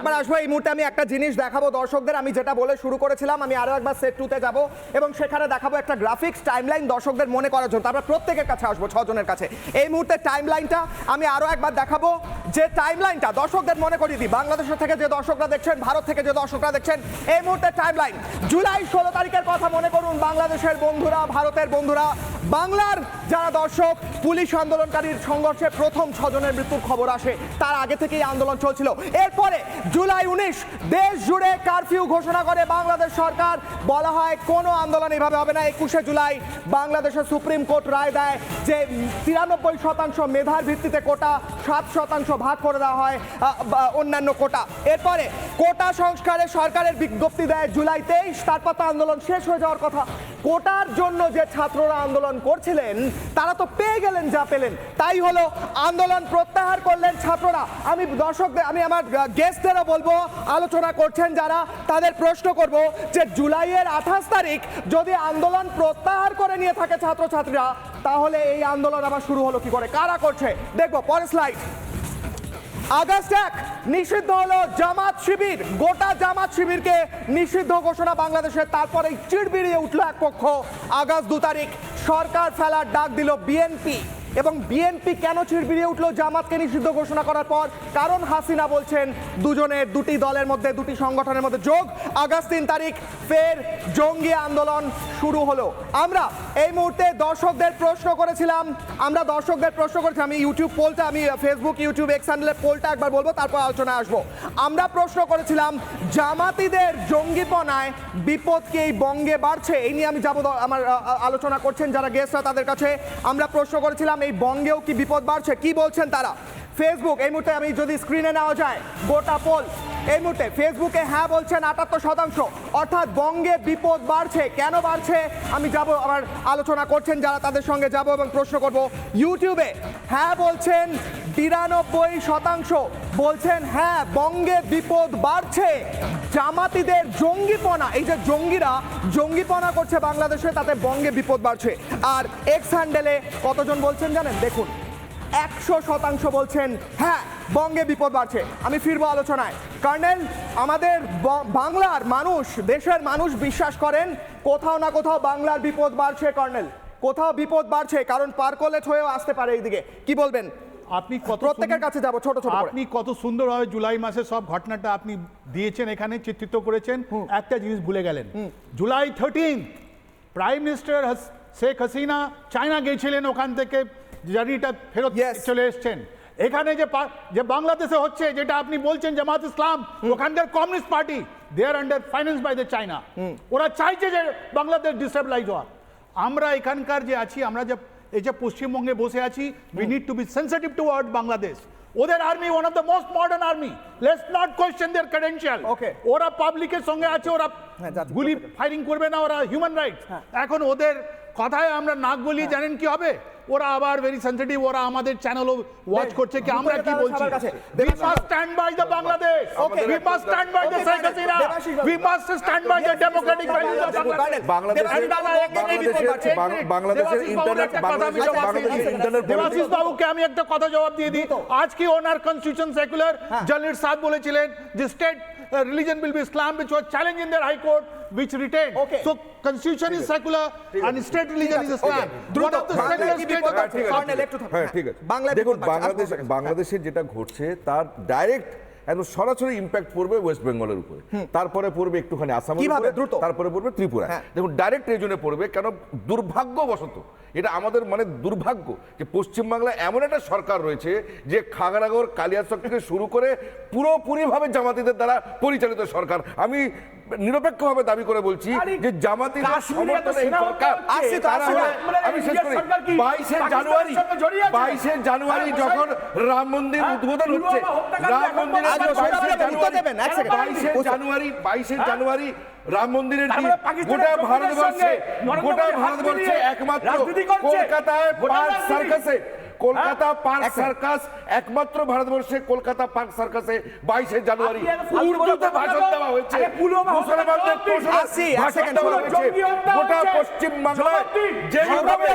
এবার আসব, এই মুহূর্তে আমি একটা জিনিস দেখাবো দর্শকদের। আমি যেটা বলে শুরু করেছিলাম, আমি আরও একবার সেট টুতে যাব এবং সেখানে দেখাবো একটা গ্রাফিক্স টাইমলাইন দর্শকদের মনে করার জন্য। তারপর প্রত্যেকের কাছে আসব, ছজনের কাছে। এই মুহূর্তে টাইমলাইনটা আমি আরও একবার দেখাবো। যে টাইমলাইনটা দর্শকদের মনে করিয়ে দিই, বাংলাদেশের থেকে যে দর্শকরা দেখছেন, ভারত থেকে যে দর্শকরা দেখছেন, এই মুহূর্তে টাইমলাইন জুলাই ষোলো তারিখের কথা মনে করুন, বাংলাদেশের বন্ধুরা, ভারতের বন্ধুরা। বাংলার যারা দর্শক, পুলিশ আন্দোলনকারীর সংঘর্ষে প্রথম ছজনের মৃত্যুর খবর আসে, তার আগে থেকেই আন্দোলন চলছিল। এরপরে জুলাই উনিশ, দেশ জুড়ে কারফিউ ঘোষণা করে বাংলাদেশ সরকার। বলা হয়, কোনো আন্দোলন এভাবে হবে না। একুশে জুলাই বাংলাদেশের সুপ্রিম কোর্ট রায় দেয় যে, তিরানব্বই শতাংশ মেধার ভিত্তিতে কোটা, সাত শতাংশ ভাগ করে দেওয়া হয় অন্যান্য কোটা। এরপরে কোটা সংস্কারে সরকারের বিজ্ঞপ্তি দেয় জুলাই তেইশ, তারপর তো আন্দোলন শেষ হয়ে যাওয়ার কথা। কোটার জন্য যে ছাত্ররা আন্দোলন করছিলেন, তারা তো পেয়ে গেলেন, যা পেলেন। তাই হলো আন্দোলন প্রত্যাহার করলেন ছাত্ররা। আমি দর্শকদের, আমি আমার গেস্টদেরও বলব, আলোচনা করছেন যারা, তাদের প্রশ্ন করব যে জুলাইয়ের আঠাশ তারিখ যদি আন্দোলন প্রত্যাহার করে নিয়ে থাকে ছাত্রছাত্রীরা, তাহলে এই আন্দোলন আবার শুরু হলো কি করে? কারা করছে? দেখব, পরের স্লাইড আগস্ট এক নিষিদ্ধ হলো জামাত শিবির। গোটা জামাত শিবিরকে নিষিদ্ধ ঘোষণা বাংলাদেশের। তারপরেই চিড়বিড়িয়ে উঠল এক পক্ষ। আগস্ট দু তারিখ সরকার ফেলার ডাক দিল বিএনপি। এবং বিএনপি কেন চিড়বিড়িয়ে উঠল? জামাতকে নিষিদ্ধ ঘোষণা করার পর কারণ হাসিনা বলছেন দুজনের দুটি দলের মধ্যে, দুটি সংগঠনের মধ্যে যোগ। আগস্ট তিন তারিখ ফের জঙ্গি আন্দোলন শুরু হলো। আমরা এই মুহূর্তে দর্শকদের প্রশ্ন করেছিলাম। আমরা দর্শকদের প্রশ্ন করেছিলাম। আমি ইউটিউব পোলটা, আমি ফেসবুক ইউটিউব এক্স চ্যানেলের পোলটা একবার বলব, তারপর আলোচনায় আসব। আমরা প্রশ্ন করেছিলাম, জামাতিদের জঙ্গিপনায় বিপদ কি এই বঙ্গে বাড়ছে? এই নিয়ে আমি যাব আমার আলোচনা করছেন যারা গেস্টরা তাদের কাছে। আমরা প্রশ্ন করেছিলাম এই বঙ্গেও কি বিপদ বাড়ছে? কি বলছেন তারা? ফেসবুক এই মুহূর্তে আমি যদি স্ক্রিনে নেওয়া যায়, গোটা পোল এই মুহূর্তে ফেসবুকে হ্যাঁ বলছেন আটাত্তর শতাংশ। অর্থাৎ বঙ্গে বিপদ বাড়ছে। কেন বাড়ছে? আমি যাব আমার আলোচনা করছেন যারা তাদের সঙ্গে যাব এবং প্রশ্ন করব। ইউটিউবে হ্যাঁ বলছেন বিরানব্বই শতাংশ। বলছেন হ্যাঁ বঙ্গে বিপদ বাড়ছে। জামাতিদের জঙ্গিপনা, এই যে জঙ্গিরা জঙ্গিপনা করছে বাংলাদেশে, তাতে বঙ্গে বিপদ বাড়ছে। আর এক্স হ্যান্ডেলে কতজন বলছেন জানেন? দেখুন, একশো শতাংশ বলছেন হ্যাঁ বঙ্গে বিপদ বাড়ছে। আমি ফিরবো আলোচনায়। কর্নেল আমাদের বাংলার মানুষ দেশের মানুষ বিশ্বাস করেন কোথাও না কোথাও বাংলার বিপদ বাড়ছে কর্নেল। কোথাও বিপদ বাড়ছে কারণ পার্কলেট হয়েও আসতে পারে এইদিকে। কি বলবেন? আপনি কত প্রত্যেকের কাছে যাব ছোট ছোট আপনি কত সুন্দরভাবে জুলাই মাসে সব ঘটনাটা আপনি দিয়েছেন এখানে চিত্রিত করেছেন। একটা জিনিস ভুলে গেলেন। July thirteen prime minister Sheikh Hasina China গিয়েছিলেন ওখান থেকে জার্নিটা ফেরত. চলে এসছেন। এখানে যে যে বাংলাদেশে হচ্ছে যেটা আপনি বলছেন জামাত ইসলাম ওখানকার communist party they are under finance by the China ওরা চাইছে যে বাংলাদেশ ডিস্টাবলাইজ হওয়া আমরা এখানকার যে আছি আমরা যে এই যে পশ্চিমবঙ্গে বসে আছি we need to be sensitive towards Bangladesh. ওদের army one of the most modern army let's not question their credential okay ওরা পাবলিকের সঙ্গে আছে ওরা হ্যাঁ, গুলি। ফায়ারিং করবে না ওরা হিউম্যান রাইটস হ্যাঁ। এখন ওদের কথায় আমরা নাক গলিয়ে জানেন কি হবে? ওরা আবার ভেরি সেন্সিটিভ ওরা আমাদের চ্যানেলও ওয়াচ করছে কি আমরা কি বলছি? We must stand by the Bangladesh Okay. We must stand by the Sheikh Hasina we must stand by the democratic values of Bangladesh. বাংলাদেশের বাংলাদেশের ইন্টারনেট বাংলাদেশের বাংলাদেশের ইন্টারনেট দেবাশিস বাবুকে আমি একটা কথা জবাব দিয়ে দিই। আজ কি ওনার কনস্টিটিউশন সেকুলার জালির সাদ বলেছিলেন যে state religion will be Islam which was challenged in their high court which retained. Okay. so constitution is secular and state religion is islam one of the secular কি state of আছে? ঠিক আছে, colonel, একটু থাকুন। হ্যাঁ ঠিক আছে দেখুন বাংলাদেশ যেটা ঘটছে তার ডাইরেক্ট একদম সরাসরি ইম্প্যাক্ট পড়বে ওয়েস্ট বেঙ্গলের উপরে। তারপরে পড়বে একটুখানি? উপরে, দ্রুত। তারপরে পড়বে ত্রিপুরা। হ্যাঁ। দেখুন ডাইরেক্ট এই জন্য পড়বে কেন? দুর্ভাগ্যবশত। এটা আমাদের মানে দুর্ভাগ্য যে পশ্চিমবাংলায় এমন একটা সরকার রয়েছে যে খাগড়াগড় কালিয়াচক থেকে শুরু করে পুরোপুরিভাবে জামাতিদের দ্বারা পরিচালিত সরকার। আমি নিরপেক্ষভাবে দাবি করে বলছি যে জামাতিদের কাশ্মীরে এত সমর্থনে এই সেনা সরকার আসছে তো, তারা আসছে তো। হলো- আমি শেষ করি বাইশে জানুয়ারি? বাইশে জানুয়ারি যখন রাম মন্দির হ্যাঁ, উদ্বোধন হচ্ছে রাম মন্দিরের বলা আজকে হয়, বাইশে। বাইশে জানুয়ারি বাইশে? জানুয়ারি রাম মন্দিরের মানে গোটা ভারতবর্ষে গোটা ভারতবর্ষে একমাত্র কলকাতায় পার্ক সার্কাসে কলকাতা পার্ক সার্কাস একমাত্র ভারতবর্ষে কলকাতা পার্ক সার্কাসে বাইশে জানুয়ারি। উর্দুতে ভাষণ দেওয়া হয়েছে। মুসলমানদের গোটা। পশ্চিম বাংলায় যেভাবে।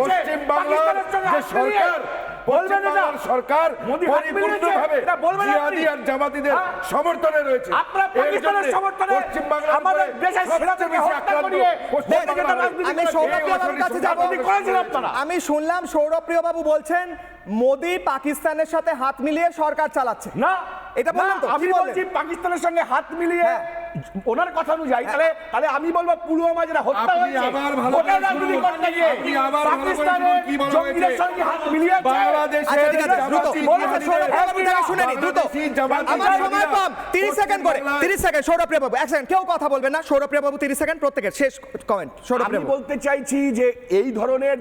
পশ্চিম বাংলার যে সরকার বলবেন এটা? সরকার মোদি হাত মিলিয়েছে? পরিপূর্ণভাবে এটা বলবেন আপনি? জিহাদি আর জামাতিদের? সমর্থনে রয়েছে আপনারা পাকিস্তানের সমর্থনে আমাদের দেশের সবচেয়ে হত্যা করিয়ে পশ্চিমবাংলার দেশকে মানুষ। রাজনীতি আমি। সৌরভ কাছে যাব। শুনলাম সৌরপ্রিয় বাবু বলছেন মোদি পাকিস্তানের সাথে হাত মিলিয়ে সরকার চালাচ্ছে না এটা বললাম তো? আমি বলছি পাকিস্তানের সঙ্গে হাত মিলিয়ে হ্যাঁ। ওনার কথা অনুযায়ী তাহলে তাহলে আমি বলব পুলওয়ামা যেটা হত্যা হয়েছে রাজনীতি করতে গিয়ে পাকিস্তানের জঙ্গিদের সঙ্গে হাত আচ্ছা ঠিক আছে দ্রুত। জামাতি বলুন জিহাদিদের- সৌরভ বাবু জায়গা শুনে নি দ্রুত। আমার সময় কম 30 সেকেন্ড করে 30 সেকেন্ড সৌরপ্রিয় বাবু এক সেকেন্ড কেউ কথা বলবেন না সৌরপ্রিয় বাবু 30 সেকেন্ড প্রত্যেকের শেষ কমেন্ট আমি বলতে চাইছি যে এই ধরনের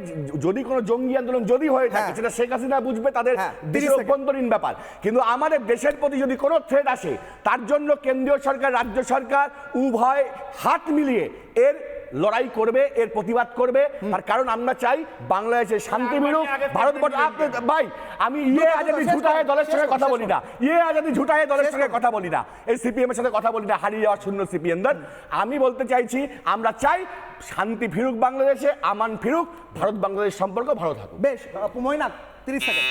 যদি কোনো জঙ্গি আন্দোলন যদি হয়ে থাকে হ্যাঁ। সেটা শেখ হাসিনা বুঝবে তাদের হ্যাঁ, দেশের অভ্যন্তরীণ ব্যাপার। কিন্তু আমাদের দেশের প্রতি যদি কোনো থ্রেট আসে তার জন্য কেন্দ্রীয় সরকার রাজ্য সরকার উভয় হাত মিলিয়ে এর লড়াই করবে এর প্রতিবাদ করবে। তার কারণ আমরা চাই বাংলাদেশে শান্তি মিলুক ভারতবর্ষ আপনি ভাই আমি ইয়ে আজাদি শেষ ঝুটায় দলের সঙ্গে কথা বলি না। ইয়ে আজাদি ঝুটায় দলের সঙ্গে কথা। বলি না। এই সিপিএম এর সাথে কথা বলি না হারিয়ে যাওয়া শূন্য সিপিএম সিপিএমদের আমি বলতে চাইছি আমরা চাই শান্তি ফিরুক বাংলাদেশে আমান ফিরুক ভারত বাংলাদেশ সম্পর্ক ভালো থাকুক। বেশ মৈনাক 30 সেকেন্ড।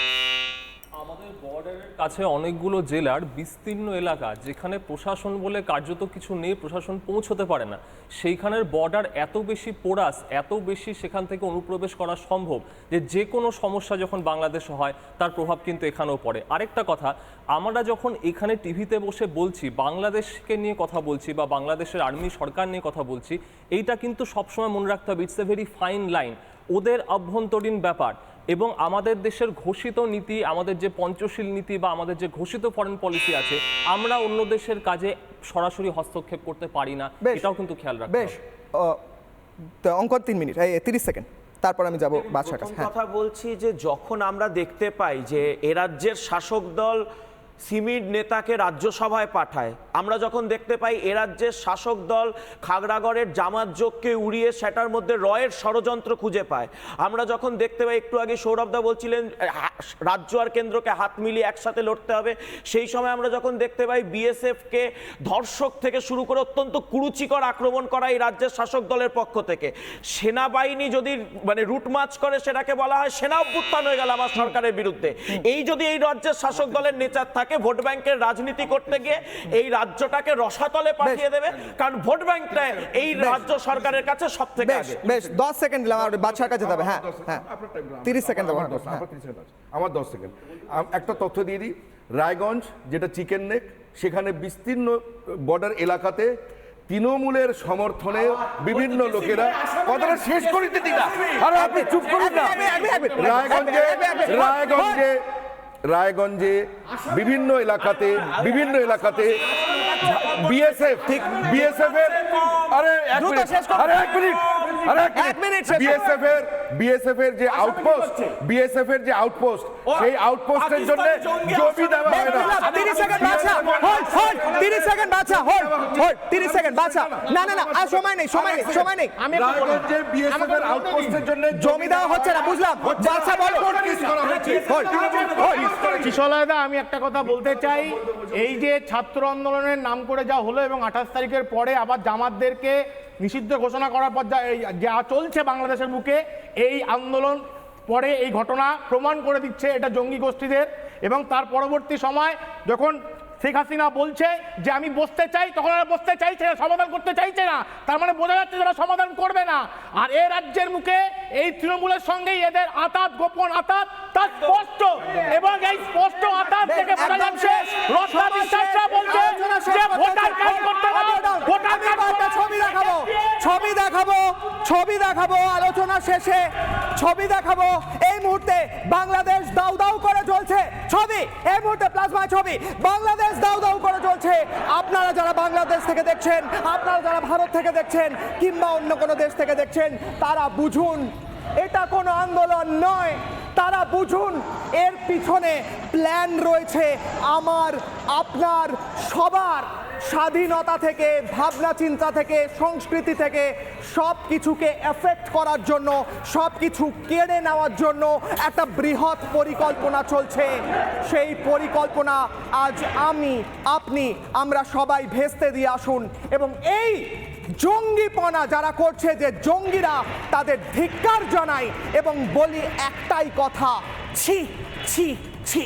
বর্ডারের কাছে অনেকগুলো জেলার বিস্তীর্ণ এলাকা যেখানে প্রশাসন বলে কার্যত কিছু নেই, প্রশাসন পৌঁছতে পারে না। সেইখানের বর্ডার এত বেশি পোরাস, এত বেশি সেখান থেকে অনুপ্রবেশ করা সম্ভব যে যে কোনো সমস্যা যখন বাংলাদেশে হয়, তার প্রভাব কিন্তু এখানেও পড়ে। আরেকটা কথা, আমরা যখন এখানে টিভিতে বসে বলছি, বাংলাদেশকে নিয়ে কথা বলছি বা বাংলাদেশের আর্মি সরকার নিয়ে কথা বলছি, এইটা কিন্তু সবসময় মনে রাখতে হবে it's a very fine line ওদের অভ্যন্তরীণ ব্যাপার। এবং আমাদের দেশের ঘোষিত নীতি আমাদের যে পঞ্চশীল নীতি বা আমাদের যে ঘোষিত ফরেন পলিসি আছে আমরা অন্য দেশের কাজে সরাসরি হস্তক্ষেপ করতে পারি না। বেশ। এটাও কিন্তু খেয়াল রাখতে বেশ। অঙ্ক অঙ্কন তিন মিনিট তিরিশ সেকেন্ড। তারপর আমি যাব হ্যাঁ কথা বলছি যে যখন আমরা দেখতে পাই যে এ রাজ্যের শাসক দল সিমির নেতাকে রাজ্যসভায় পাঠায়। আমরা যখন দেখতে পাই, এ রাজ্যের শাসক দল খাগড়াগড়ের জামাত যোগকে উড়িয়ে সেটার মধ্যে রয়ের ষড়যন্ত্র খুঁজে পায়। আমরা যখন দেখতে পাই, একটু আগে সৌরভদা বলছিলেন রাজ্য আর কেন্দ্রকে হাত মিলিয়ে একসাথে লড়তে হবে। সেই সময় আমরা যখন দেখতে পাই, বিএসএফকে ধর্ষক থেকে শুরু করে অত্যন্ত কুরুচিকর আক্রমণ করা এই রাজ্যের শাসক দলের পক্ষ থেকে। সেনাবাহিনী যদি মানে রুট মার্চ করে সেটাকে বলা হয়, সেনা অভ্যুত্থান হয়ে গেল আমার সরকারের বিরুদ্ধে। এই যদি এই রাজ্যের শাসক দলের নেচার থাকে ভোট ব্যাংকের রাজনীতি করতে গিয়ে এই রাজ্যটাকে রসাতলে পাঠিয়ে দেবে কারণ ভোট ব্যাংকটা এই রাজ্য সরকারের কাছে সব থেকে বেশ আগে বেশ 10 সেকেন্ড দিলাম আর বাদশার কাছে যাবে হ্যাঁ হ্যাঁ 30 সেকেন্ড দেবো আমার দশ- হ্যাঁ। আমার 30 সেকেন্ড একটা তথ্য দিয়ে দিই রায়গঞ্জ যেটা চিকেন নেক সেখানে বিস্তীর্ণ বর্ডার এলাকাতে তৃণমূলের সমর্থনে বিভিন্ন লোকেরা কথাটা শেষ করিতে না আরে আপনি চুপ করুন না। রায়গঞ্জে। রায়গঞ্জে রায়গঞ্জে বিভিন্ন এলাকাতে বিভিন্ন এলাকাতে বিএসএফ ঠিক বিএসএফ এর আরে এক মিনিট আরে এক মিনিট। আরে এক এক মিনিট শেষ করুন। বিএসএফ এর বিএসএফ এর যে আউটপোস্ট বিএসএফ এর যে আউটপোস্ট সেই আউটপোস্টের জন্য জমি দেওয়া হয় না 30 second Badshah hold hold 30 second Badshah hold hold 30 second Badshah না না না আর সময় নেই সময় নেই সময় নেই রায়গঞ্জে বিএসএফ এর আউটপোস্টের জন্য জমি দেওয়া হচ্ছে না বুঝলাম বলো হোল্ড আমি একটা কথা বলতে চাই এই যে ছাত্র আন্দোলনের নাম করে যা হলো এবং আঠাশ তারিখের পরে আবার জামাতদেরকে নিষিদ্ধ ঘোষণা করার পর যা যা চলছে বাংলাদেশের বুকে, এই আন্দোলন পরে এই ঘটনা প্রমাণ করে দিচ্ছে এটা জঙ্গি গোষ্ঠীদের। এবং তার পরবর্তী সময় যখন শেখ হাসিনা বলছে যে আমি বসতে চাই তখন আর বসতে চাইছে না সমাধান করতে চাইছে না। তার মানে বোঝা যাচ্ছে তারা সমাধান করবে না। আর এ রাজ্যের মুখে এই তৃণমূলের সঙ্গেই এদের আতাত গোপন আতাত তা স্পষ্ট। এবং এই স্পষ্ট আতাত থেকে বোঝা যাচ্ছে রসনা রত্না বিশ্বাসরা বলছে যে ভোটার কাজ কার্ড করতে ভোটার কাজ কার্ড ছবি দেখাবো। ছবি দেখাবো ছবি দেখাবো, আলোচনা শেষে ছবি দেখাবো। এই মুহূর্তে বাংলাদেশ দাউ দাউ করে চলছে। ছবি, এই মুহূর্তে প্লাজমা ছবি। বাংলাদেশ দাউ দাউ করে চলছে। আপনারা যারা বাংলাদেশ থেকে দেখছেন, আপনারা যারা ভারত থেকে দেখছেন, কিংবা অন্য কোনো দেশ থেকে দেখছেন, তারা বুঝুন, এটা কোনো আন্দোলন নয়। তারা বুঝুন, এর পিছনে প্ল্যান রয়েছে আমার, আপনার, সবার। স্বাধীনতা থেকে, ভাবনা চিন্তা থেকে, সংস্কৃতি থেকে সব কিছুকে এফেক্ট করার জন্য সব কিছু কেড়ে নেওয়ার জন্য একটা বৃহৎ পরিকল্পনা চলছে। সেই পরিকল্পনা আজ আমি, আপনি, আমরা সবাই ভেস্তে দিয়ে আসুন এবং এই জঙ্গিপনা যারা করছে যে জঙ্গিরা তাদের ধিক্কার জানাই এবং বলি একটাই কথা, ছি ছি ছি।